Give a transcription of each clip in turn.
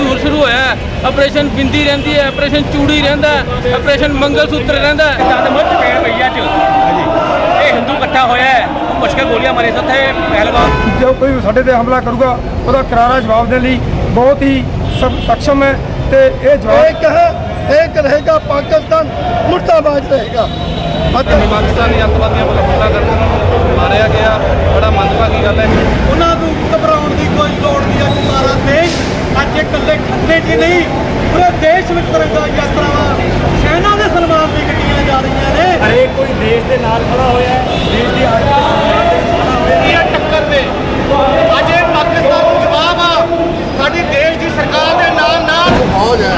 ਦੂਰ ਸ਼ੁਰੂ ਹੋਇਆ ਆਪਰੇਸ਼ਨ ਬਿੰਦੀ ਰਹਿੰਦੀ ਹੈ ਆਪਰੇਸ਼ਨ ਚੂੜੀ ਰਹਿੰਦਾ ਹੈ ਆਪਰੇਸ਼ਨ ਮੰਗਲ ਸੂਤਰ ਰਹਿੰਦਾ ਹੈ। ਤਦ ਮੱਚ ਪੈ ਪਈਆ ਚ। ਇਹ ਹਿੰਦੂ ਇਕੱਠਾ ਹੋਇਆ ਹੈ ਪੁੱਛ ਗੋਲੀਆਂ ਮਾਰੇ ਸੱਥੇ ਪਹਿਲਵਾਨ। ਜੋ ਕੋਈ ਸਾਡੇ ਤੇ ਹਮਲਾ ਕਰੂਗਾ ਉਹਦਾ ਕਰਾਰਾ ਜਵਾਬ ਦੇਣ ਲਈ ਬਹੁਤ ਹੀ ਸਖਸ਼ਮ ਹੈ ਤੇ ਇਹ ਜਵਾਬ ਇੱਕ ਹੈ ਇੱਕ ਰਹੇਗਾ ਪਾਕਿਸਤਾਨ ਮੁਰਤਾਬਾਜ ਰਹੇਗਾ। ਅਤੇ ਪਾਕਿਸਤਾਨੀ ਅੰਤਵਾਦੀਆਂ ਵੱਲੋਂ ਹਮਲਾ ਕਰਨ ਨੂੰ ਮਾਰਿਆ ਗਿਆ ਬੜਾ ਮੰਦਭਾਗੀ ਗੱਲ ਹੈ। ਉਹਨਾਂ ਨੂੰ ਘਬਰਾਉਣ ਦੀ ਕੋਈ ਲੋੜ ਨਹੀਂ ਹੈ ਸਾਰਾ ਦੇਸ਼ ਅੱਜ ਇਕੱਲੇ ਖੰਨੇ 'ਚ ਨਹੀਂ ਪੂਰੇ ਦੇਸ਼ ਵਿੱਚ ਤਿਰੰਗਾ ਯਾਤਰਾਵਾਂ ਸੈਨਾ ਦੇ ਸਨਮਾਨ ਦੀ ਗੱਡੀਆਂ ਜਾ ਰਹੀਆਂ ਨੇ ਹਰੇਕ ਕੋਈ ਦੇਸ਼ ਦੇ ਨਾਲ ਖੜਾ ਹੋਇਆ ਹੈ ਦੇਸ਼ ਦੀ ਹਰ ਇਹ ਟੱਕਰ ਦੇ ਅੱਜ ਇਹ ਪਾਕਿਸਤਾਨ ਨੂੰ ਜਵਾਬ ਆ ਸਾਡੀ ਦੇਸ਼ ਦੀ ਸਰਕਾਰ ਦੇ ਨਾਲ ਨਾਲ ਫੌਜ ਹੈ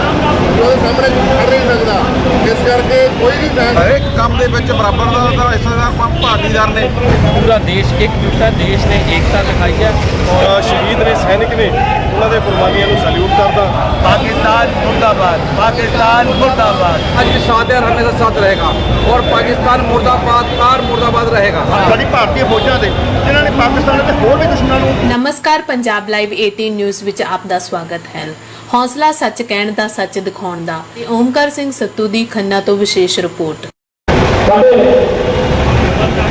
ਉਹਦੇ ਸਾਹਮਣੇ ਖੜ ਨਹੀਂ ਸਕਦਾ ਇਸ ਕਰਕੇ ਕੋਈ ਵੀ ਫੈਸਲਾ ਹਰੇਕ ਕੰਮ ਦੇ ਵਿੱਚ ਬਰਾਬਰ ਦਾ ਤਾਂ ਹਿੱਸੇਦਾਰ ਭਾਗੀਦਾਰ ਨੇ ਪੂਰਾ ਦੇਸ਼ ਇੱਕ ਜੁਟਾ ਦੇਸ਼ ਨੇ ਏਕਤਾ ਦਿਖਾਈ ਹੈ ਔਰ ਸ਼ਹੀਦ ਨੇ ਸੈਨਿਕ ਨੇ ਉਹਨਾਂ ਦੇ ਕੁਰਬਾਨੀਆਂ ਨੂੰ ਸੈਲੂਟ ਕਰਦਾ पाकिस्तान मुर्दाबाद पाकिस्तान मुर्दाबाद आज भी साथ है और हमेशा साथ रहेगा और पाकिस्तान मुर्दाबाद कार मुर्दाबाद रहेगा ਸਾਡੀ ਭਾਰਤੀ ਫੌਜਾਂ ਦੇ ਜਿਨ੍ਹਾਂ ਨੇ ਪਾਕਿਸਤਾਨ ਅਤੇ ਹੋਰ ਵੀ ਦੁਸ਼ਮਣਾਂ ਨੂੰ ਨਮਸਕਾਰ ਪੰਜਾਬ ਲਾਈਵ 18 ਨਿਊਜ਼ ਵਿੱਚ ਆਪ ਦਾ ਸਵਾਗਤ ਹੈ ਹੌਸਲਾ ਸੱਚ ਕਹਿਣ ਦਾ ਸੱਚ ਦਿਖਾਉਣ ਦਾ ਤੇ ਓਮਕਾਰ ਸਿੰਘ ਸੱਤੂ ਦੀ ਖੰਨਾ ਤੋਂ ਵਿਸ਼ੇਸ਼ ਰਿਪੋਰਟ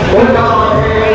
हम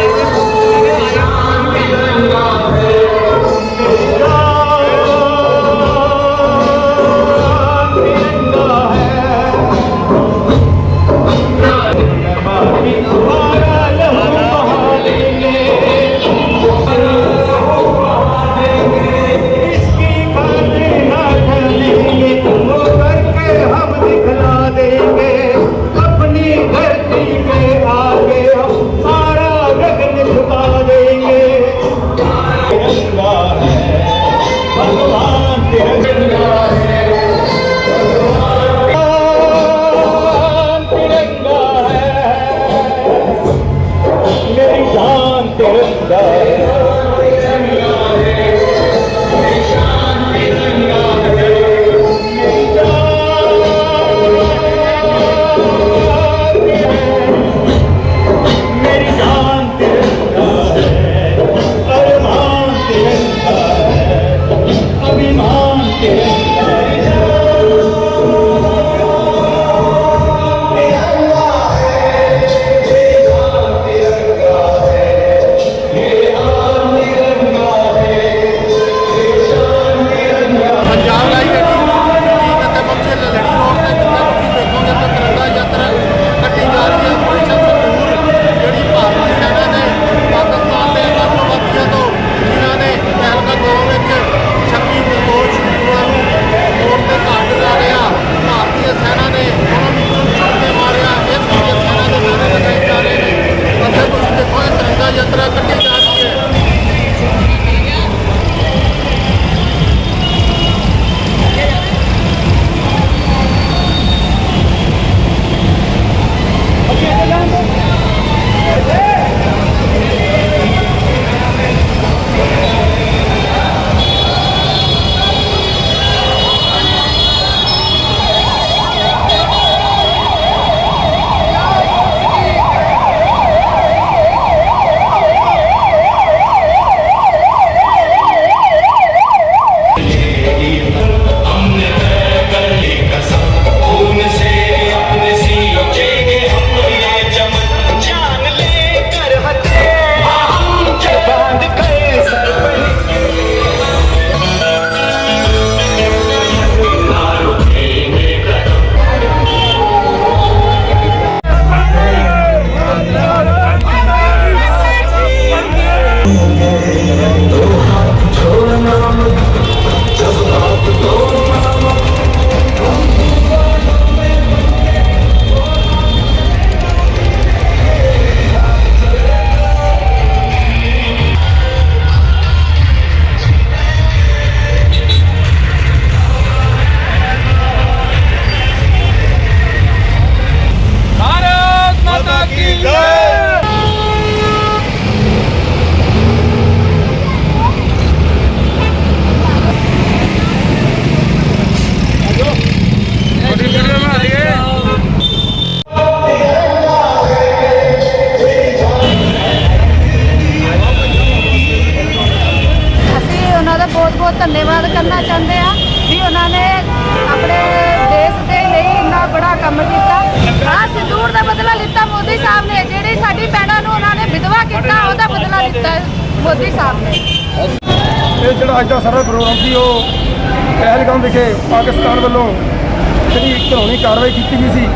ਲਿੱਤਾ ਮੋਦੀ ਸਾਹਿਬ ਨੇ ਜਿਹੜੀ ਸਾਡੀ ਭੈਣਾਂ ਨੂੰ ਉਹਨਾਂ ਨੇ ਵਿਧਵਾ ਕੀਤਾ ਉਹਦਾ ਬਦਲਾ ਲਿੱਤਾ ਮੋਦੀ ਸਾਹਿਬ ਨੇ। ਇਹ ਜਿਹੜਾ ਅੱਜ ਦਾ ਸਾਰਾ ਪ੍ਰੋਗਰਾਮ ਸੀ ਉਹ ਪਹਿਲਗਾਮ ਵਿਖੇ ਪਾਕਿਸਤਾਨ ਵੱਲੋਂ ਜਿਹੜੀ ਘਿਨੌਣੀ ਕਾਰਵਾਈ ਕੀਤੀ ਗਈ ਸੀ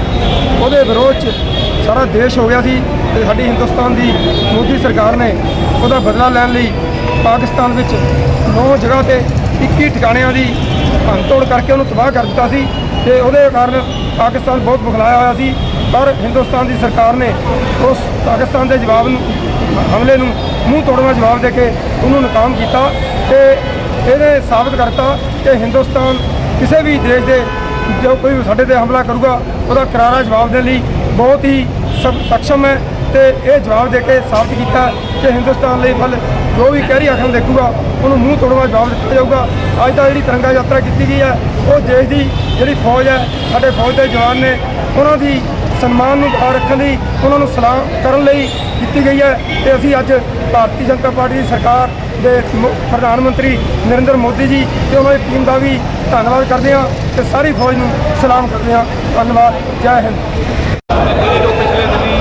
ਉਹਦੇ ਵਿਰੋਧ 'ਚ ਸਾਰਾ ਦੇਸ਼ ਹੋ ਗਿਆ ਸੀ ਤੇ ਸਾਡੀ ਹਿੰਦੁਸਤਾਨ ਦੀ ਮੋਦੀ ਸਰਕਾਰ ਨੇ ਉਹਦਾ ਬਦਲਾ ਲੈਣ ਲਈ ਪਾਕਿਸਤਾਨ ਵਿੱਚ 9 ਜਗ੍ਹਾ ਤੇ 21 ਠਿਕਾਣਿਆਂ ਦੀ ਭੰਨਤੋੜ ਕਰਕੇ ਉਹਨੂੰ ਤਬਾਹ ਕਰ ਦਿੱਤਾ ਸੀ ਤੇ ਉਹਦੇ ਕਾਰਨ ਪਾਕਿਸਤਾਨ ਬਹੁਤ ਬੁਖਲਾਇਆ ਹੋਇਆ ਸੀ। ਪਰ ਹਿੰਦੁਸਤਾਨ ਦੀ ਸਰਕਾਰ ਨੇ ਉਸ ਪਾਕਿਸਤਾਨ ਦੇ ਜਵਾਬ ਨੂੰ, ਹਮਲੇ ਨੂੰ ਮੂੰਹ ਤੋੜਵਾ ਜਵਾਬ ਦੇ ਕੇ ਉਹਨੂੰ ਨਾਕਾਮ ਕੀਤਾ ਤੇ ਇਹਨੇ ਸਾਬਤ ਕਰਤਾ ਕਿ ਹਿੰਦੁਸਤਾਨ ਕਿਸੇ ਵੀ ਦੇਸ਼ ਦੇ ਜੋ ਕੋਈ ਸਾਡੇ ਤੇ ਹਮਲਾ ਕਰੂਗਾ, ਉਹਦਾ ਕਰਾਰਾ ਜਵਾਬ ਦੇਣ ਲਈ ਬਹੁਤ ਹੀ ਸਕ- ਸક્ષਮ ਹੈ ਤੇ ਇਹ ਜਵਾਬ ਦੇ ਕੇ ਸਾਬਤ ਕੀਤਾ ਕਿ ਹਿੰਦੁਸਤਾਨ ਲਈ ਫਲ ਜੋ ਵੀ ਕਹਿਰੀ ਆਖਣ ਦੇਖੂਗਾ, ਉਹਨੂੰ ਮੂੰਹ ਤੋੜਵਾ ਜਵਾਬ ਦਿੱਤਾ ਜਾਊਗਾ। ਅੱਜ ਤਾਂ ਜਿਹੜੀ ਤਿਰੰਗਾ ਯਾਤਰਾ ਕੀਤੀ ਗਈ ਹੈ, ਉਹ ਦੇਸ਼ ਦੀ ਜਿਹੜੀ ਫੌਜ ਹੈ, ਸਾਡੇ ਫੌਜ ਦੇ ਜਵਾਨ ਨੇ, ਉਹਨਾਂ ਦੀ ਸਨਮਾਨ ਨੂੰ ਬਹਾਰ ਰੱਖਣ ਲਈ ਉਹਨਾਂ ਨੂੰ ਸਲਾਮ ਕਰਨ ਲਈ ਕੀਤੀ ਗਈ ਹੈ ਤੇ ਅਸੀਂ ਅੱਜ ਭਾਰਤੀ ਜਨਤਾ ਪਾਰਟੀ ਦੀ ਸਰਕਾਰ ਦੇ ਪ੍ਰਧਾਨ ਮੰਤਰੀ ਨਰਿੰਦਰ ਮੋਦੀ ਜੀ ਤੇ ਉਹਨਾਂ ਦੀ ਟੀਮ ਦਾ ਵੀ ਧੰਨਵਾਦ ਕਰਦੇ ਹਾਂ ਤੇ ਸਾਰੀ ਫੌਜ ਨੂੰ ਸਲਾਮ ਕਰਦੇ ਹਾਂ। ਧੰਨਵਾਦ। ਜੈ ਹਿੰਦ। ਪਿਛਲੇ ਦਿਨੀ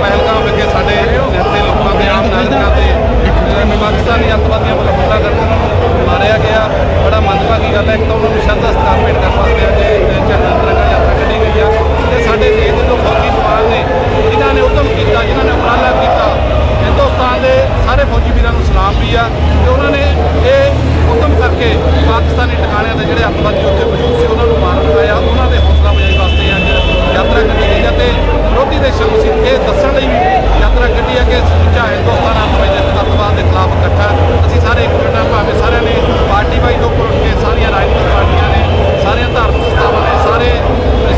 ਪਹਿਲਗਾਮ ਵਿਖੇ ਸਾਡੇ ਨਿਹੱਥੇ ਲੋਕਾਂ ਦੇ ਆਮ ਨਾਗਰਿਕਾਂ ਤੇ ਪਾਕਿਸਤਾਨੀ ਅੱਤਵਾਦੀਆਂ ਵੱਲੋਂ ਹਮਲਾ ਕਰਕੇ ਨੂੰ ਮਾਰਿਆ ਗਿਆ। ਬੜਾ ਮੰਦਭਾਗੀ ਗੱਲ ਹੈ। ਇੱਕ ਤਾਂ ਉਹਨਾਂ ਨੂੰ ਸ਼ਰਧਾ ਸਥਾਨ ਭੇਟ ਕਰਨ ਵਾਸਤੇ ਅੱਜ ਇਹ ਝੰਡਾ ਤਿਰੰਗਾ ਯਾਤਰਾ ਕੱਢੀ ਗਈ ਆ ਤੇ ਸਾਡੇ ਦੇਸ਼ ਦੇ ਜੋ ਫੌਜੀ ਜਵਾਨ ਨੇ, ਜਿਨ੍ਹਾਂ ਨੇ ਉਦਮ ਕੀਤਾ, ਜਿਨ੍ਹਾਂ ਨੇ ਉਪਰਾਲਾ ਕੀਤਾ। ਹਿੰਦੁਸਤਾਨ ਦੇ ਸਾਰੇ ਫੌਜੀ ਵੀਰਾਂ ਨੂੰ ਸਲਾਮ ਵੀ ਆ ਤੇ ਉਹਨਾਂ ਨੇ ਇਹ ਉਦਮ ਕਰਕੇ ਪਾਕਿਸਤਾਨੀ ਟਿਕਾਣਿਆਂ ਦੇ ਜਿਹੜੇ ਅੱਤਵਾਦੀ ਉੱਥੇ ਮੌਜੂਦ ਸੀ, ਉਹਨਾਂ ਨੂੰ ਮਾਰ ਆਇਆ ਉਹਨਾਂ ਦੇ ਹੌਸਲਾ ਅਫਜ਼ਾਈ ਵਾਸਤੇ ਅੱਜ ਯਾਤਰਾ ਕੱਢੀ ਗਈ ਹੈ ਤੇ ਵਿਰੋਧੀ ਦੇਸ਼ਾਂ ਨੂੰ ਅਸੀਂ ਇਹ ਦੱਸਣ ਲਈ ਵੀ ਯਾਤਰਾ ਕੱਢੀ ਹੈ ਕਿ ਸਮੁੱਚਾ ਹਿੰਦੁਸਤਾਨ ਅੱਤਵਾਦ ਦੇ ਅੱਤਵਾਦ ਦੇ ਖਿਲਾਫ ਇਕੱਠਾ ਹੈ। ਅਸੀਂ ਸਾਰੇ ਇੱਕ ਮਿੰਟ ਭਾਵੇਂ ਸਾਰਿਆਂ ਨੇ ਪਾਰਟੀ ਵਾਈਜ਼ ਉੱਪਰ ਉੱਠ ਕੇ ਸਾਰੀਆਂ ਰਾਜਨੀਤਿਕ ਪਾਰਟੀਆਂ ਨੇ ਸਾਰੀਆਂ ਧਾਰਮਿਕ ਸੰਸਥਾਵਾਂ ਨੇ ਸਾਰੇ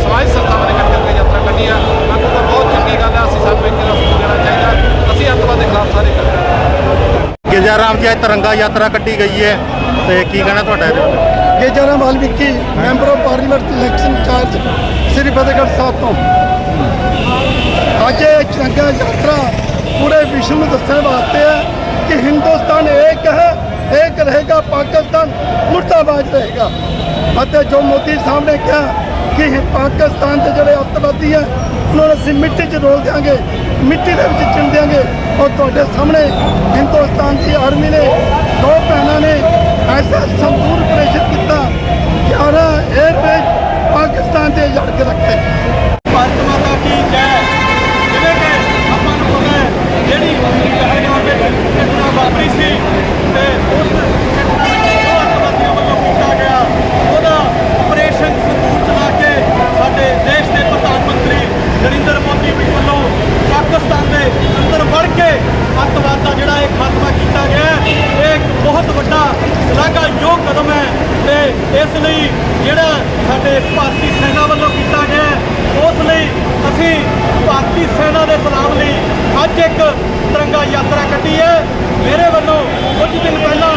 ਸਮਾਜ ਸੰਸਥਾਵਾਂ ਨੇ ਇਕੱਠ ਕਰਕੇ ਯਾਤਰਾ ਕੱਢੀ ਆ ਮੈਂ ਕਹਿੰਦਾ ਬਹੁਤ ਚੰਗੀ ਗੱਲ ਹੈ ਅਸੀਂ ਸਾਨੂੰ ਇੱਕ ਰਸਤਾ ਦੇਣਾ ਚਾਹੀਦਾ ਅਸੀਂ ਅੱਤਵਾਦ ਦੇ ਖਿਲਾਫ ਸਾਰੇ ਇਕੱਠੇ ਹਾਂ। ਗਿਰਜਾਰਾਮ ਜੀ ਅੱਜ ਤਿਰੰਗਾ ਯਾਤਰਾ ਕੱਢੀ ਗਈ ਹੈ ਤੇ ਕੀ ਕਹਿਣਾ ਤੁਹਾਡਾ ਇਹਦੇ ਬਾਰੇ? Gejaram Valmiki member of parliament election charge Shri Fatehgarh Sahib ਤੋਂ। ਅੱਜ ਇਹ ਤਿਰੰਗਾ ਯਾਤਰਾ ਪੂਰੇ ਵਿਸ਼ਵ ਨੂੰ ਦੱਸਣ ਵਾਸਤੇ ਹੈ ਕਿ ਹਿੰਦੁਸਤਾਨ ਇੱਕ ਹੈ ਇੱਕ ਰਹੇਗਾ, ਪਾਕਿਸਤਾਨ ਮੁਰਦਾਬਾਦ ਰਹੇਗਾ। ਅਤੇ ਜੋ ਮੋਦੀ ਸਾਹਿਬ ਨੇ ਕਿਹਾ ਕਿ ਪਾਕਿਸਤਾਨ ਦੇ ਜਿਹੜੇ ਅੱਤਵਾਦੀ ਹੈ, ਉਹਨਾਂ ਨੂੰ ਅਸੀਂ ਮਿੱਟੀ 'ਚ ਰੋਲ ਦਿਆਂਗੇ। ਮਿੱਟੀ ਦੇ ਵਿੱਚ ਚਿਣ ਦਿਆਂਗੇ। ਔਰ ਤੁਹਾਡੇ ਸਾਹਮਣੇ ਹਿੰਦੁਸਤਾਨ ਦੀ ਆਰਮੀ ਨੇ ਦੋ ਭੈਣਾਂ ਨੇ ਐਸਾ ਸੰਪੂਰਨ ਪ੍ਰੇਸ਼ਿਤ ਕੀਤਾ 11 에ਅਰਬੇਸ ਪਾਕਿਸਤਾਨ ਦੇ ਜੜ ਕੇ ਰੱਖੇ ਭਾਰਤ ਮਾਤਾ ਕੀ ਜੈ? ਜਿਵੇਂ ਕਿ ਆਪਾਂ ਨੂੰ ਪਤਾ ਹੈ, ਜਿਹੜੀ ਪਹਿਲਗਾਮ ਵਿੱਚ ਘਟਨਾ ਵਾਪਰੀ ਸੀ ਤੇ ਉਸ ਘਟਨਾ ਵਿੱਚ ਜੋ ਅੱਤਵਾਦੀਆਂ ਵੱਲੋਂ ਕੀਤਾ ਗਿਆ ਉਹਦਾ ਆਪਰੇਸ਼ਨ ਸੰਦੂਰ ਚਲਾ ਕੇ ਸਾਡੇ ਦੇਸ਼ ਦੇ ਪ੍ਰਧਾਨ ਮੰਤਰੀ ਨਰਿੰਦਰ ਮੋਦੀ ਜੀ ਵੱਲੋਂ ਪਾਕਿਸਤਾਨ ਦੇ ਅੰਦਰ ਵੜ ਕੇ ਅੱਤਵਾਦ ਦਾ ਜਿਹੜਾ ਇਹ ਖਾਤਮਾ ਕੀਤਾ ਗਿਆ ਹੈ, ਇਹ ਇੱਕ ਬਹੁਤ ਵੱਡਾ ਸ਼ਲਾਘਾਯੋਗ ਕਦਮ ਹੈ ਤੇ ਇਸ ਲਈ ਜਿਹੜਾ ਸਾਡੇ ਭਾਰਤੀ ਸੈਨਾ ਵੱਲੋਂ ਕੀਤਾ ਗਿਆ ਹੈ, ਉਸ ਲਈ ਅਸੀਂ ਭਾਰਤੀ ਸੈਨਾ ਦੇ ਸਲਾਮ ਲਈ ਅੱਜ ਇੱਕ ਤਿਰੰਗਾ ਯਾਤਰਾ ਕੱਢੀ ਹੈ ਮੇਰੇ ਵੱਲੋਂ ਕੁਝ ਦਿਨ ਪਹਿਲਾਂ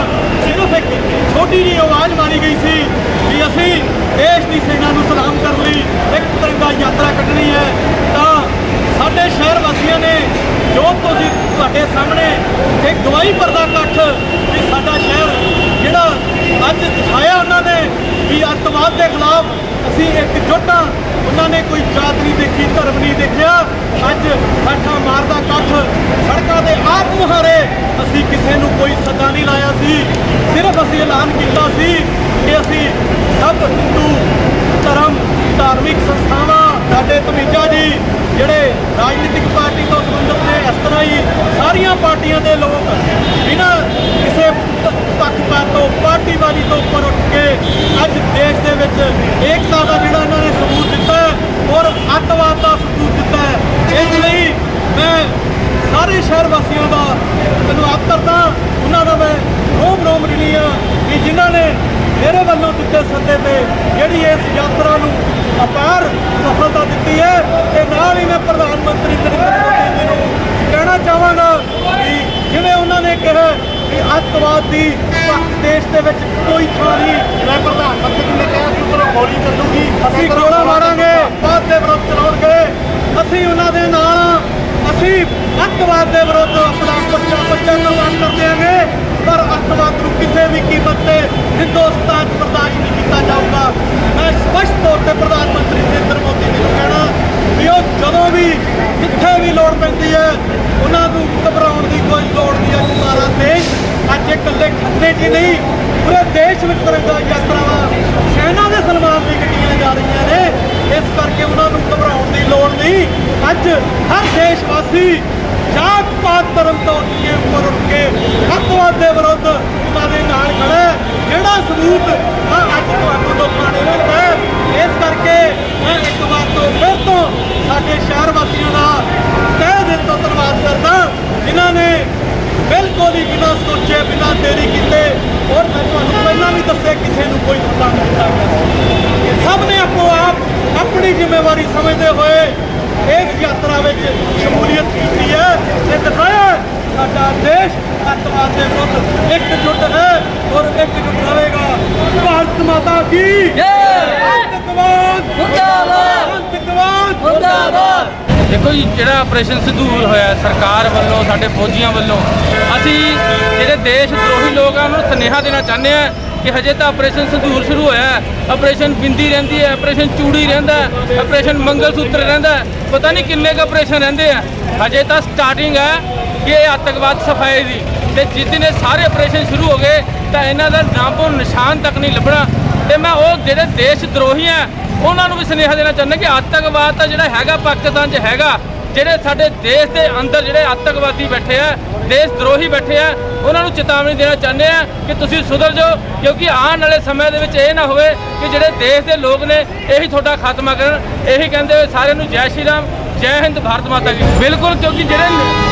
ਸਿਰਫ ਇੱਕ ਛੋਟੀ ਜਿਹੀ ਆਵਾਜ਼ ਮਾਰੀ ਗਈ ਸੀ ਕਿ ਅਸੀਂ ਦੇਸ਼ ਦੀ ਸੈਨਾ ਨੂੰ ਸਲਾਮ ਕਰਨ ਲਈ ਇੱਕ ਤਿਰੰਗਾ ਯਾਤਰਾ ਕੱਢਣੀ ਹੈ ਤਾਂ ਸਾਡੇ ਸ਼ਹਿਰ ਵਾਸੀਆਂ ਨੇ ਜੋ ਤੁਸੀਂ ਤੁਹਾਡੇ ਸਾਹਮਣੇ ਇੱਕ ਗਵਾਹੀ ਭਰਦਾ ਇਕੱਠ ਕਿ ਸਾਡਾ ਸ਼ਹਿਰ ਜਿਹੜਾ ਅੱਜ ਦਿਖਾਇਆ ਉਹਨਾਂ ਨੇ ਵੀ ਅੱਤਵਾਦ ਦੇ ਖਿਲਾਫ ਅਸੀਂ ਇਕਜੁੱਟ ਹਾਂ ਉਹਨਾਂ ਨੇ ਕੋਈ ਜਾਤ ਨਹੀਂ ਦੇਖੀ, ਧਰਮ ਨਹੀਂ ਦੇਖਿਆ। ਅੱਜ ਸਾਡਾ ਮਾਰਦਾ ਇਕੱਠ, ਸੜਕਾਂ ਦੇ ਆਪ ਮੁਹਾਰੇ ਅਸੀਂ ਕਿਸੇ ਨੂੰ ਕੋਈ ਸੱਦਾ ਨਹੀਂ ਲਾਇਆ ਸੀ। ਸਿਰਫ ਅਸੀਂ ਐਲਾਨ ਕੀਤਾ ਸੀ ਕਿ ਅਸੀਂ ਸਭ ਹਿੰਦੂ ਧਰਮ, ਧਾਰਮਿਕ ਸੰਸਥਾਵਾਂ ਸਾਡੇ ਤਮੀਜਾ ਜੀ, ਜਿਹੜੇ ਰਾਜਨੀਤਿਕ ਪਾਰਟੀ ਤੋਂ ਸੰਬੰਧਿਤ ਨੇ, ਇਸ ਤਰ੍ਹਾਂ ਹੀ ਸਾਰੀਆਂ ਪਾਰਟੀਆਂ ਦੇ ਲੋਕ ਬਿਨਾਂ ਕਿਸੇ ਪ- ਪੱਖਪਾਤ ਤੋਂ ਪਾਰਟੀਵਾਦੀ ਤੋਂ ਉੱਪਰ ਉੱਠ ਕੇ ਅੱਜ ਦੇਸ਼ ਦੇ ਵਿੱਚ ਏਕਤਾ ਦਾ ਜਿਹੜਾ ਇਹਨਾਂ ਨੇ ਸਬੂਤ ਦਿੱਤਾ ਔਰ ਅੱਤਵਾਦ ਦਾ ਸਬੂਤ ਦਿੱਤਾ ਹੈ, ਇਸ ਲਈ ਮੈਂ ਸਾਰੇ ਸ਼ਹਿਰ ਵਾਸੀਆਂ ਦਾ ਧੰਨਵਾਦ ਕਰਦਾ ਉਹਨਾਂ ਦਾ ਮੈਂ ਰੋਮ ਰੋਮ ਰਣੀ ਹਾਂ ਕਿ ਜਿਨ੍ਹਾਂ ਨੇ ਮੇਰੇ ਵੱਲੋਂ ਦਿੱਤੇ ਸੱਦੇ ਤੇ ਜਿਹੜੀ ਇਸ ਯਾਤਰਾ ਨੂੰ ਅਪਾਰ ਸਫਲਤਾ ਦਿੱਤੀ ਹੈ ਤੇ ਨਾਲ ਹੀ ਮੈਂ ਪ੍ਰਧਾਨ ਮੰਤਰੀ ਨਰਿੰਦਰ ਮੋਦੀ ਜੀ ਨੂੰ ਕਹਿਣਾ ਚਾਹਾਂਗਾ ਕਿ ਜਿਵੇਂ ਉਹਨਾਂ ਨੇ ਕਿਹਾ ਕਿ ਅੱਤਵਾਦ ਦੀ ਦੇਸ਼ ਦੇ ਵਿੱਚ ਕੋਈ ਥਾਂ ਨਹੀਂ। ਮੈਂ ਪ੍ਰਧਾਨ ਮੰਤਰੀ ਨੇ ਕਿਹਾ ਕਿ ਉਹ ਗੋਲੀ ਚੱਲੂਗੀ ਅਸੀਂ ਗੋਲਾ ਮਾਰਾਂਗੇ। ਬਾਦ ਦੇ ਵਿਰੁੱਧ ਚਲਾਉਣਗੇ ਅਸੀਂ ਉਹਨਾਂ ਦੇ ਨਾਲ। ਅਸੀਂ ਅੱਤਵਾਦ ਦੇ ਵਿਰੁੱਧ ਆਪਣਾ ਬੱਚਾ ਬੱਚਾ ਕੁਰਬਾਨ ਕਰ ਦਿਆਂਗੇ ਪਰ ਅੱਤਵਾਦ ਨੂੰ ਕਿਸੇ ਵੀ ਕੀਮਤ ਤੇ ਹਿੰਦੁਸਤਾਨ 'ਚ ਬਰਦਾਸ਼ਤ ਨਹੀਂ ਕੀਤਾ ਜਾਊਗਾ। ਮੈਂ ਸਪਸ਼ਟ ਤੌਰ ਤੇ ਪ੍ਰਧਾਨ ਮੰਤਰੀ ਨਰਿੰਦਰ ਮੋਦੀ ਜੀ ਨੂੰ ਕਹਿਣਾ ਵੀ ਉਹ ਜਦੋਂ ਵੀ ਜਿੱਥੇ ਵੀ ਲੋੜ ਪੈਂਦੀ ਹੈ, ਉਹਨਾਂ ਨੂੰ ਘਬਰਾਉਣ ਦੀ ਕੋਈ ਲੋੜ ਨਹੀਂ ਹੈ। ਸਾਰਾ ਦੇਸ਼ ਅੱਜ ਇਕੱਲੇ ਖੰਨੇ 'ਚ ਹੀ ਨਹੀਂ, ਪੂਰੇ ਦੇਸ਼ ਵਿੱਚ ਤਿਰੰਗਾ ਯਾਤਰਾਵਾਂ ਸੈਨਾ ਦੇ ਸਨਮਾਨ ਲਈ ਕੱਢੀਆਂ ਜਾ ਰਹੀਆਂ ਨੇ। ਇਸ ਕਰਕੇ ਉਹਨਾਂ ਨੂੰ ਘਬਰਾਉਣ ਦੀ ਲੋੜ ਨਹੀਂ। ਅੱਜ ਹਰ ਦੇਸ਼ ਵਾਸੀ ਜਾਤ ਪਾਤ ਧਰਮ ਤੋਂ ਉੱਠ ਕੇ ਉੱਪਰ ਉੱਠ ਕੇ ਅੱਤਵਾਦ ਦੇ ਵਿਰੁੱਧ ਉਹਨਾਂ ਦੇ ਨਾਲ ਖੜਾ ਜਿਹੜਾ ਸਬੂਤ ਆ ਅੱਜ ਤੁਹਾਨੂੰ ਲੋਕਾਂ ਨੇ ਦਿੱਤਾ ਇਸ ਕਰਕੇ ਮੈਂ ਇੱਕ ਵਾਰ ਤੋਂ ਫਿਰ ਤੋਂ ਸਾਡੇ ਸ਼ਹਿਰ ਵਾਸੀਆਂ ਦਾ ਤਹਿ ਦਿਲ ਤੋਂ ਧੰਨਵਾਦ ਕਰਦਾ ਜਿਨ੍ਹਾਂ ਨੇ ਬਿਲਕੁਲ ਹੀ ਬਿਨਾਂ ਸੋਚੇ, ਬਿਨਾਂ ਦੇਰੀ ਕੀਤੇ ਔਰ ਮੈਂ ਤੁਹਾਨੂੰ ਪਹਿਲਾਂ ਵੀ ਦੱਸਿਆ, ਕਿਸੇ ਨੂੰ ਕੋਈ ਸੱਦਾ ਨਹੀਂ ਦਿੱਤਾ। ਗਿਆ ਸਭ ਨੇ ਆਪੋ ਆਪ ਆਪਣੀ ਜ਼ਿੰਮੇਵਾਰੀ ਸਮਝਦੇ ਹੋਏ ਇਸ ਯਾਤਰਾ ਵਿੱਚ ਸ਼ਮੂਲੀਅਤ ਕੀਤੀ ਹੈ ਤੇ ਦਿਖਾਇਆ ਸਾਡਾ ਦੇਸ਼ ਅੱਤਵਾਦ ਦੇ ਵਿਰੁੱਧ ਇਕਜੁੱਟ ਹੈ ਔਰ ਇਕਜੁੱਟ ਰਹੇਗਾ। ਭਾਰਤ ਮਾਤਾ ਕੀ? ਜੈ! ਅੱਤਵਾਦ ਮੁਰਦਾਬਾਦ! ਅੱਤਵਾਦ ਮੁਰਦਾਬਾਦ! ਦੇਖੋ ਜੀ ਜਿਹੜਾ ਆਪਰੇਸ਼ਨ ਸੰਧੂਰ ਹੋਇਆ ਸਰਕਾਰ ਵੱਲੋਂ ਸਾਡੇ ਫੌਜੀਆਂ ਵੱਲੋਂ ਅਸੀਂ ਜਿਹੜੇ ਦੇਸ਼ ਦਰੋਹੀ ਲੋਕ ਆ ਉਹਨਾਂ ਨੂੰ ਸੁਨੇਹਾ ਦੇਣਾ ਚਾਹੁੰਦੇ ਆ ਕਿ ਹਜੇ ਤਾਂ ਆਪਰੇਸ਼ਨ ਸੰਧੂਰ ਸ਼ੁਰੂ ਹੋਇਆ ਹੈ। ਆਪਰੇਸ਼ਨ ਬਿੰਦੀ ਰਹਿੰਦੀ ਹੈ, ਆਪਰੇਸ਼ਨ ਚੂੜੀ ਰਹਿੰਦਾ ਹੈ, ਆਪਰੇਸ਼ਨ ਮੰਗਲ ਸੂਤਰ ਰਹਿੰਦਾ ਹੈ। ਪਤਾ ਨਹੀਂ ਕਿੰਨੇ ਕੁ ਆਪਰੇਸ਼ਨ ਰਹਿੰਦੇ ਆ। ਹਜੇ ਤਾਂ ਸਟਾਰਟਿੰਗ ਹੈ ਕਿ ਇਹ ਆਤੰਕਵਾਦ ਸਫ਼ਾਈ ਦੀ। ਤੇ ਜਿਸ ਇਹ ਸਾਰੇ ਆਪਰੇਸ਼ਨ ਸ਼ੁਰੂ ਹੋ ਗਏ, ਤਾਂ ਇਹਨਾਂ ਦਾ ਨਾਮੋ ਨਿਸ਼ਾਨ ਤੱਕ ਨਹੀਂ ਲੱਭਣਾ। ਤੇ ਮੈਂ ਉਹ ਜਿਹੜੇ ਦੇਸ਼ ਦਰੋਹੀ ਆ, ਉਹਨਾਂ ਨੂੰ ਵੀ ਸੁਨੇਹਾ ਦੇਣਾ ਚਾਹੁੰਦਾ ਕਿ ਆਤੰਕਵਾਦ ਤਾਂ ਜਿਹੜਾ ਹੈਗਾ ਪਾਕਿਸਤਾਨ 'ਚ ਹੈਗਾ ਜਿਹੜੇ ਸਾਡੇ ਦੇਸ਼ ਦੇ ਅੰਦਰ ਜਿਹੜੇ ਆਤੰਕਵਾਦੀ ਬੈਠੇ ਆ, ਦੇਸ਼ ਦਰੋਹੀ ਬੈਠੇ ਆ, ਉਹਨਾਂ ਨੂੰ ਚੇਤਾਵਨੀ ਦੇਣਾ ਚਾਹੁੰਦੇ ਆ ਕਿ ਤੁਸੀਂ ਸੁਧਰ ਜਾਓ, ਕਿਉਂਕਿ ਆਉਣ ਵਾਲੇ ਸਮੇਂ ਦੇ ਵਿੱਚ ਇਹ ਨਾ ਹੋਵੇ ਕਿ ਜਿਹੜੇ ਦੇਸ਼ ਦੇ ਲੋਕ ਨੇ, ਇਹੀ ਤੁਹਾਡਾ ਖਾਤਮਾ ਕਰਨ, ਇਹੀ ਕਹਿੰਦੇ ਹੋਏ ਸਾਰਿਆਂ ਨੂੰ ਜੈ ਸ਼੍ਰੀ ਰਾਮ, ਜੈ ਹਿੰਦ, ਭਾਰਤ ਮਾਤਾ ਜੀ ਬਿਲਕੁਲ, ਕਿਉਂਕਿ ਜਿਹੜੇ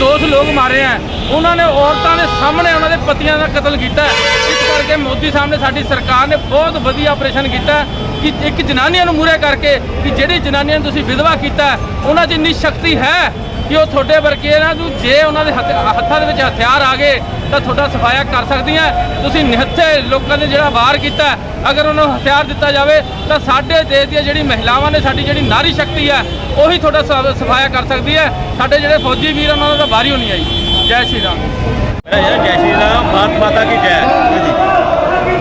ਨਿਰਦੋਸ਼ ਲੋਕ ਮਾਰੇ ਆ। ਉਹਨਾਂ ਨੇ ਔਰਤਾਂ ਦੇ ਸਾਹਮਣੇ ਉਹਨਾਂ ਦੇ ਪਤੀਆਂ ਦਾ ਕਤਲ ਕੀਤਾ ਇਸ ਕਰਕੇ ਮੋਦੀ ਸਾਹਿਬ ਨੇ ਸਾਡੀ ਸਰਕਾਰ ਨੇ ਬਹੁਤ ਵਧੀਆ ਆਪਰੇਸ਼ਨ ਕੀਤਾ ਕਿ ਇੱਕ ਜਨਾਨੀਆਂ ਨੂੰ ਮੂਰੇ ਕਰਕੇ ਕਿ ਜਿਹੜੀ ਜਨਾਨੀਆਂ ਨੂੰ ਤੁਸੀਂ ਵਿਧਵਾ ਕੀਤਾ ਉਹਨਾਂ 'ਚ ਇੰਨੀ ਸ਼ਕਤੀ ਹੈ ਕਿ ਉਹ ਤੁਹਾਡੇ ਵਰਗੇ ਨਾ ਨੂੰ ਜੇ ਉਹਨਾਂ ਦੇ ਹੱਥ- ਹੱਥਾਂ ਦੇ ਵਿੱਚ ਹਥਿਆਰ ਆ ਗਏ ਤਾਂ ਤੁਹਾਡਾ ਸਫਾਇਆ ਕਰ ਸਕਦੀਆਂ। ਤੁਸੀਂ ਨਿਹੱਥੇ ਲੋਕਾਂ ਨੇ ਜਿਹੜਾ ਵਾਰ ਕੀਤਾ ਅਗਰ ਉਹਨਾਂ ਨੂੰ ਹਥਿਆਰ ਦਿੱਤਾ ਜਾਵੇ, ਤਾਂ ਸਾਡੇ ਦੇਸ਼ ਦੀਆਂ ਜਿਹੜੀ ਮਹਿਲਾਵਾਂ ਨੇ, ਸਾਡੀ ਜਿਹੜੀ ਨਾਰੀ ਸ਼ਕਤੀ ਹੈ, ਉਹੀ ਤੁਹਾਡਾ ਸਫਾਇਆ ਕਰ ਸਕਦੀ ਹੈ। ਸਾਡੇ ਜਿਹੜੇ ਫੌਜੀ ਵੀਰ ਉਹਨਾਂ ਦਾ ਵਾਰੀ ਹੋਣੀ ਆਈ ਜੈ। ਸ਼੍ਰੀ ਰਾਮ। ਮੇਰਾ ਜੈ ਸ਼੍ਰੀ ਰਾਮ ਭਾਰਤ ਮਾਤਾ ਕੀ ਜੈ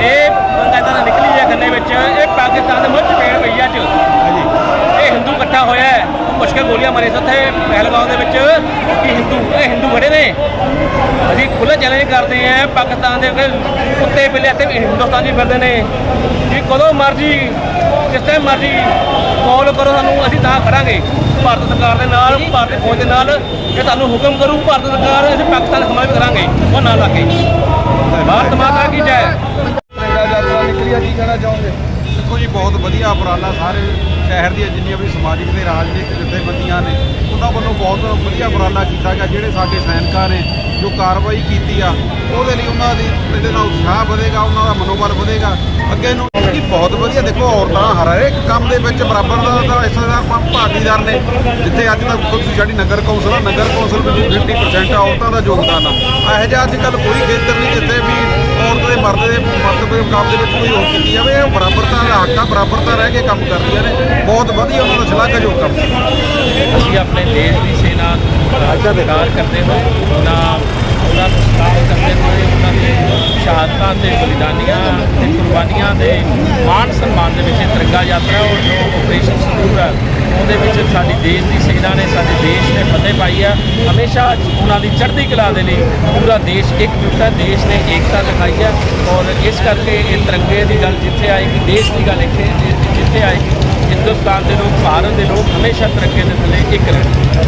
ਇਹ ਪੰਗਾਇਤਾਂ ਦਾ ਨਿਕਲੀ ਹੈ ਗੰਨੇ ਵਿੱਚ ਇਹ ਪਾਕਿਸਤਾਨ ਦੇ ਮੁੱਖ ਪੇੜ ਪਈ ਅੱਜ ਇਹ ਹਿੰਦੂ ਇਕੱਠਾ ਹੋਇਆ ਹੈ ਪੁੱਛ ਕੇ ਗੋਲੀਆਂ ਮਾਰੇ ਸੀ ਉੱਥੇ ਪਹਿਲਗਾਮ ਦੇ ਵਿੱਚ ਕਿ ਹਿੰਦੂ ਇਹ ਹਿੰਦੂ ਖੜੇ ਨੇ ਅਸੀਂ ਖੁੱਲ੍ਹਾ ਚੈਲੰਜ ਕਰਦੇ ਹਾਂ ਪਾਕਿਸਤਾਨ ਦੇ ਕੁੱਤੇ ਬਿੱਲੇ ਤੇ ਹਿੰਦੁਸਤਾਨ 'ਚ ਫਿਰਦੇ ਨੇ ਕਿ ਕਦੋਂ ਮਰਜ਼ੀ ਜਿਸ ਟਾਈਮ ਮਰਜ਼ੀ ਕਾਲ ਕਰੋ ਸਾਨੂੰ ਅਸੀਂ ਤਾਂ ਖੜਾਂਗੇ ਭਾਰਤ ਸਰਕਾਰ ਦੇ ਨਾਲ ਭਾਰਤੀ ਫੌਜ ਦੇ ਨਾਲ ਜੇ ਸਾਨੂੰ ਹੁਕਮ ਕਰੂ ਭਾਰਤ ਸਰਕਾਰ ਅਸੀਂ ਪਾਕਿਸਤਾਨ ਹਮਲਾ ਵੀ ਕਰਾਂਗੇ ਉਹ ਨਾ ਲਾਗੇ ਭਾਰਤ ਮਾਤਾ ਕੀ ਜੈ ਤਿਰੰਗਾ ਯਾਤਰਾ ਨਿਕਲੀ ਆ ਕੀ ਕਹਿਣਾ ਚਾਹੋਗੇ ਦੇਖੋ ਜੀ, ਬਹੁਤ ਵਧੀਆ ਉਪਰਾਲਾ ਸਾਰੇ ਸ਼ਹਿਰ ਦੀਆਂ ਜਿੰਨੀਆਂ ਵੀ ਸਮਾਜਿਕ ਤੇ ਰਾਜਨੀਤਿਕ ਜਥੇਬੰਦੀਆਂ ਨੇ, ਉਹਨਾਂ ਵੱਲੋਂ ਬਹੁਤ ਵਧੀਆ ਉਪਰਾਲਾ ਕੀਤਾ ਗਿਆ। ਜਿਹੜੇ ਸਾਡੇ ਸੈਨਿਕਾਂ ਨੇ ਜੋ ਕਾਰਵਾਈ ਕੀਤੀ ਆ, ਉਹਦੇ ਲਈ ਉਹਨਾਂ ਦੀ ਇਹਦੇ ਨਾਲ ਉਤਸ਼ਾਹ ਵਧੇਗਾ, ਉਹਨਾਂ ਦਾ ਮਨੋਬਲ ਵਧੇਗਾ। ਅੱਗੇ ਨੂੰ ਜੀ, ਬਹੁਤ ਵਧੀਆ। ਦੇਖੋ, ਔਰਤਾਂ ਹਰੇਕ ਕੰਮ ਦੇ ਵਿੱਚ ਬਰਾਬਰ ਦਾ ਦਾ ਹਿੱਸੇਦਾਰ ਭਾ- ਭਾਗੀਦਾਰ ਨੇ, ਜਿੱਥੇ ਅੱਜ ਤੱਕ ਤੁਸੀਂ ਸਾਡੀ ਨਗਰ ਕੌਂਸਲ ਆ, ਨਗਰ ਕੌਂਸਲ ਵਿੱਚ 50% ਔਰਤਾਂ ਦਾ ਯੋਗਦਾਨ ਆ। ਇਹੋ ਜਿਹਾ ਅੱਜ ਕੱਲ ਕੋਈ ਖੇਤਰ ਨਹੀਂ, ਜਿੱਥੇ ਵੀ ਔਰਤ ਦੇ ਮਰਦ ਦੇ ਮਰਦ ਦੇ ਮੁਕਾਬਲੇ ਵਿੱਚ ਕੋਈ ਹੋਰ ਕੀਤੀ ਜਾਵੇ ਇਹ ਬਰਾਬਰਤਾ ਦਾ ਹੱਕ ਆ ਬਰਾਬਰਤਾ ਰਹਿ ਕੇ ਕੰਮ ਕਰ ਰਹੀਆਂ ਨੇ। ਬਹੁਤ ਵਧੀਆ ਉਹਨਾਂ ਦਾ ਸ਼ਲਾਘਾਯੋਗ ਕੰਮ। ਅਸੀਂ ਆਪਣੇ ਦੇਸ਼ ਦੀ ਸੇਨਾ ਦਾ ਕਰਦੇ ਹੋਏ ਉਹਨਾਂ ਉਹਨਾਂ ਨੂੰ ਸਲਾਮ ਕਰਦੇ ਹੋਏ ਉਹਨਾਂ ਦੀ ਸ਼ਹਾਦਤਾਂ ਤੇ ਬਲੀਦਾਨੀਆਂ ਤੇ ਕੁਰਬਾਨੀਆਂ ਦੇ ਮਾਣ ਸਨਮਾਨ ਦੇ ਵਿੱਚ ਇਹ ਤਿਰੰਗਾ ਯਾਤਰਾ ਔਰ ਜੋ ਆਪਰੇਸ਼ਨ ਸੰਦੂਰ ਹੈ ਉਹਦੇ ਵਿੱਚ ਸਾਡੀ ਦੇਸ਼ ਦੀ ਸੇਨਾ ਨੇ, ਸਾਡੇ ਦੇਸ਼ ਨੇ ਫਤਿਹ ਪਾਈ ਆ। ਹਮੇਸ਼ਾ ਉਹਨਾਂ ਦੀ ਚੜ੍ਹਦੀ ਕਲਾ ਦੇ ਲਈ ਪੂਰਾ ਦੇਸ਼ ਇਕਜੁੱਟ ਹੈ ਦੇਸ਼ ਨੇ ਏਕਤਾ ਦਿਖਾਈ ਹੈ ਔਰ ਇਸ ਕਰਕੇ ਇਹ ਤਿਰੰਗੇ ਦੀ ਗੱਲ ਜਿੱਥੇ ਆਏਗੀ, ਦੇਸ਼ ਦੀ ਗੱਲ ਇੱਥੇ ਜਿੱਥੇ ਆਏਗੀ, ਹਿੰਦੁਸਤਾਨ ਦੇ ਲੋਕ, ਭਾਰਤ ਦੇ ਲੋਕ ਹਮੇਸ਼ਾ ਤਿਰੰਗੇ ਦੇ ਥੱਲੇ ਇੱਕ ਰਹਿਣਗੇ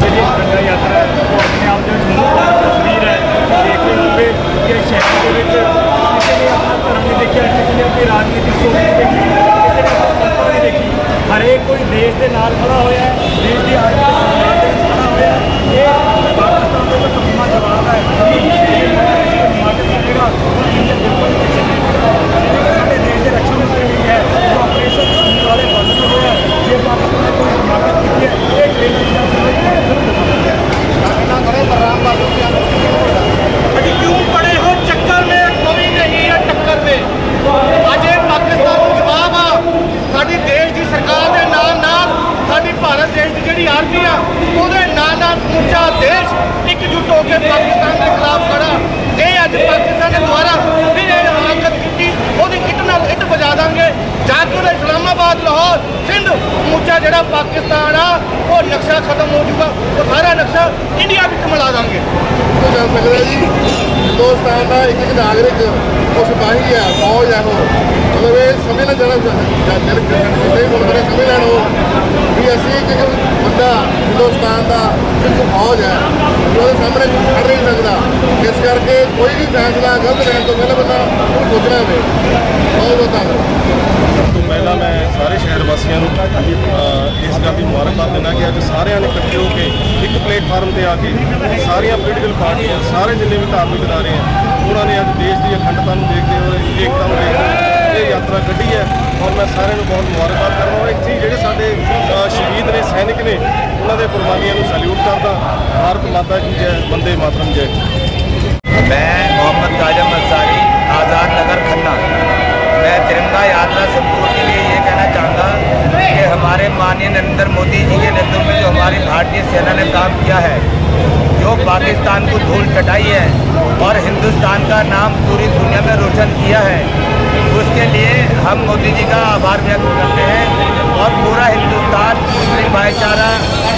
ਜਿਹੜੀ ਤਿਰੰਗਾ ਯਾਤਰਾ ਹੈ ਉਹ ਆਪਣੇ ਆਪ ਦੇ ਵਿੱਚ ਬਹੁਤ ਤਸਵੀਰ ਹੈ ਤੁਸੀਂ ਦੇਖਦੇ ਹੋਗੇ ਕਿ ਸ਼ਹਿਰ ਦੇ ਵਿੱਚ ਕਿਸੇ ਨੇ ਆਪਣਾ ਧਰਮ ਨਹੀਂ ਦੇਖਿਆ ਕਿਸੇ ਨੇ ਆਪਣੀ ਰਾਜਨੀਤਿਕ ਸੋਚ ਨਹੀਂ ਦੇਖੀ ਕਿਸੇ ਨੇ ਆਪਣਾ ਸੰਪਰਕ ਨਹੀਂ ਦੇਖੀ ਹਰੇਕ ਕੋਈ ਦੇਸ਼ ਦੇ ਨਾਲ ਖੜਾ ਹੋਇਆ ਹੈ। ਦੇਸ਼ ਦੀ ਹਰ ਇੱਕ ਦੇ ਵਿੱਚ ਖੜਾ ਹੋਇਆ ਹੈ। ਇਹ ਪਾਕਿਸਤਾਨ ਦੇ ਵਿੱਚ ਹੁਕਮਾ ਜਵਾਬ ਹੈ। ਸਾਡੇ ਦੇਸ਼ ਦੇ ਰੱਖਿਆ ਮੰਤਰੀ ਵੀ ਹੈ। ਉਹ ਆਪਰੇਸ਼ਨ ਵਾਲੇ ਬੰਦ ਨਹੀਂ ਹੋਇਆ ਜੇ ਪਾਕਿਸਤਾਨ ਨੇ ਕੋਈ ਹਿਮਾਕਤ ਕੀਤੀ ਹੈ ਪਾਕਿਸਤਾਨ ਆ, ਉਹ ਨਕਸ਼ਾ ਖਤਮ ਹੋ ਚੁੱਕਾ ਉਹ ਸਾਰਾ ਨਕਸ਼ਾ ਇੰਡੀਆ ਵਿੱਚ ਮਿਲਾ ਦਾਂਗੇ। ਤੋਂ ਜਾ ਸਕਦਾ ਜੀ, ਹਿੰਦੁਸਤਾਨ ਦਾ ਇੱਕ ਇੱਕ ਨਾਗਰਿਕ, ਉਹ ਸਿਪਾਹੀ ਹੈ, ਫੌਜ ਹੈ ਉਹ। ਮਤਲਬ ਇਹ ਸਮਝ ਨਾ ਜਾਣਾ ਜਦ ਜਿਹੜੇ ਮੁਲਕ ਨੇ ਸਮਝ ਲੈਣ ਵੀ ਅਸੀਂ ਇੱਕ ਇੱਕ ਬੰਦਾ ਹਿੰਦੁਸਤਾਨ ਦਾ ਇੱਕ ਫੌਜ ਹੈ ਉਹਦੇ ਸਾਹਮਣੇ ਖੜ ਨਹੀਂ ਸਕਦਾ। ਇਸ ਕਰਕੇ ਕੋਈ ਵੀ ਫੈਸਲਾ ਗਲਤ ਲੈਣ ਤੋਂ ਪਹਿਲਾਂ ਬੰਦਾ ਸੋਚਣਾ ਹੋਵੇ। ਬਹੁਤ ਬਹੁਤ ਧੰਨਵਾਦ। ਤੋਂ ਪਹਿਲਾਂ ਮੈਂ ਸਾਰੇ ਸ਼ਹਿਰ ਵਾਸੀਆਂ ਨੂੰ ਅਹ, ਇਸ ਗੱਲ ਦੀ ਮੁਬਾਰਕਬਾਦ ਦਿੰਦਾ ਕਿ ਅੱਜ ਸਾਰਿਆਂ ਨੇ ਇਕੱਠੇ ਹੋ ਕੇ ਇੱਕ ਪਲੇਟਫਾਰਮ ਤੇ ਆ ਕੇ ਸਾਰੀਆਂ ਪੋਲੀਟੀਕਲ ਪਾਰਟੀਆਂ ਸਾਰੇ ਜਿੰਨੇ ਵੀ ਧਾਰਮਿਕ ਅਦਾਰੇ ਆ ਉਹਨਾਂ ਨੇ ਅੱਜ ਦੇਸ਼ ਦੀ ਅਖੰਡਤਾ ਨੂੰ ਦੇਖਦੇ ਹੋਏ ਏਕਤਾ ਨੂੰ ਦੇਖਦੇ ਹੋਏ ਇਹ ਯਾਤਰਾ ਕੱਢੀ ਹੈ ਔਰ ਮੈਂ ਸਾਰਿਆਂ ਨੂੰ ਬਹੁਤ ਮੁਬਾਰਕਬਾਦ ਕਰਦਾ ਹਾਂ ਇੱਥੇ ਹੀ ਜਿਹੜੇ ਸਾਡੇ ਅਹ, ਸ਼ਹੀਦ ਨੇ ਸੈਨਿਕ ਨੇ ਉਹਨਾਂ ਦੇ ਕੁਰਬਾਨੀਆਂ ਨੂੰ ਸੈਲੂਟ ਕਰਦਾ ਭਾਰਤ ਮਾਤਾ ਕੀ ਜੈ ਵੰਦੇ ਮਾਤਰਮ ਜੈ मैं मोहम्मद काजम अंसारी आज़ाद नगर खन्ना मैं तिरंगा यात्रा संपूर्ण के लिए ये कहना चाहूँगा कि हमारे माननीय नरेंद्र मोदी जी के नेतृत्व में जो हमारी भारतीय सेना ने काम किया है जो पाकिस्तान को धूल चटाई है और हिंदुस्तान का नाम पूरी दुनिया में रोशन किया है उसके लिए हम मोदी जी का आभार व्यक्त करते हैं और पूरा हिंदुस्तान मुस्लिम भाईचारा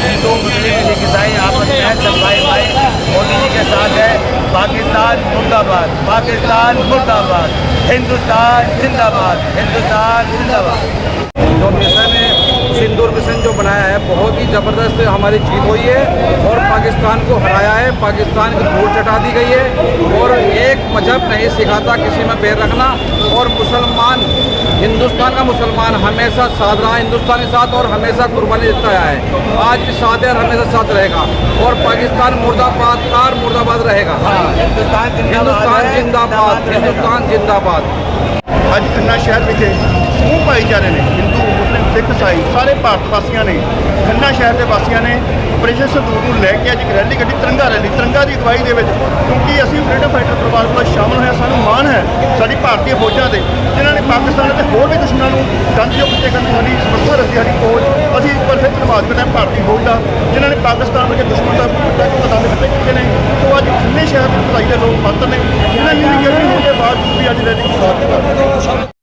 हिंदू मुस्लिम सिख ईसाई आपस में सब भाई भाई मोदी जी के साथ है पाकिस्तान मुर्दाबाद पाकिस्तान मुर्दाबाद हिंदुस्तान जिंदाबाद हिंदुस्तान जिंदाबाद जो मिशन سندور کشن جو بنایا ہے بہت ہی زبردست ہماری جیت ہوئی ہے اور پاکستان کو ہرایا ہے۔ پاکستان کی دھول چٹا دی گئی ہے اور ایک مذہب نہیں سکھاتا کسی میں پیر رکھنا۔ اور مسلمان ہندوستان کا مسلمان ہمیشہ ساتھ رہا ہندوستان کے ساتھ اور ہمیشہ قربانی دیتا آیا ہے۔ آج بھی ساتھ ہے اور ہمیشہ ساتھ رہے گا۔ اور پاکستان مردہ آباد کار مردہ آباد رہے گا۔ ہندوستان زندہ آباد ہندوستان زندہ آباد آج کھنہ شہر میں تھے سمو بھائی چارے نے ਸਿੱਖ ਈਸਾਈ ਸਾਰੇ ਭਾਰਤ ਵਾਸੀਆਂ ਨੇ, ਖੰਨਾ ਸ਼ਹਿਰ ਦੇ ਵਾਸੀਆਂ ਨੇ ਆਪਰੇਸ਼ਨ ਸੰਦੂਰ ਨੂੰ ਲੈ ਕੇ ਅੱਜ ਇੱਕ ਰੈਲੀ ਕੱਢੀ, ਤਿਰੰਗਾ ਰੈਲੀ, ਤਿਰੰਗਾ ਦੀ ਅਗਵਾਈ ਦੇ ਵਿੱਚ ਕਿਉਂਕਿ ਅਸੀਂ ਫਰੀडम ਫਾਈਟਰ ਪਰਿਵਾਰ ਕੋਲ ਸ਼ਾਮਲ ਹੋਇਆ ਸਾਨੂੰ ਮਾਣ ਹੈ ਸਾਡੀ ਭਾਰਤੀ ਫੌਜਾਂ ਦੇ, ਜਿਨ੍ਹਾਂ ਨੇ ਪਾਕਿਸਤਾਨ ਅਤੇ ਹੋਰ ਵੀ ਦੁਸ਼ਮਣਾਂ ਨੂੰ ਗੰਦਯੋਗ ਤੇ ਕਰਨ ਦੀ ਸਾਡੀ ਸਮਰੱਥਾ ਰੱਖੀ ਸਾਡੀ ਫੌਜ, ਅਸੀਂ ਇੱਕ ਵਾਰ ਫਿਰ ਧੰਨਵਾਦ ਕਰਦੇ ਹਾਂ ਭਾਰਤੀ ਫੌਜ ਦਾ, ਜਿਨ੍ਹਾਂ ਨੇ ਪਾਕਿਸਤਾਨ ਵਰਗੇ ਦੁਸ਼ਮਣ ਦਾ ਵੱਡਾ ਕਦਮ ਦਿੱਤੇ ਕੀਤੇ ਨੇ। ਸੋ ਅੱਜ ਖੰਨੇ ਸ਼ਹਿਰ ਦੇ ਭਲਾਈ ਦੇ ਲੋਕ ਪਾਤਰ ਨੇ ਇਹਨਾਂ ਯੂਨੀਅਨ ਹੋਣ ਦੇ ਬਾਵਜੂਦ ਵੀ ਅੱਜ ਰੈਲੀ ਨੂੰ ਸਾਥ ਦਿੱਤਾ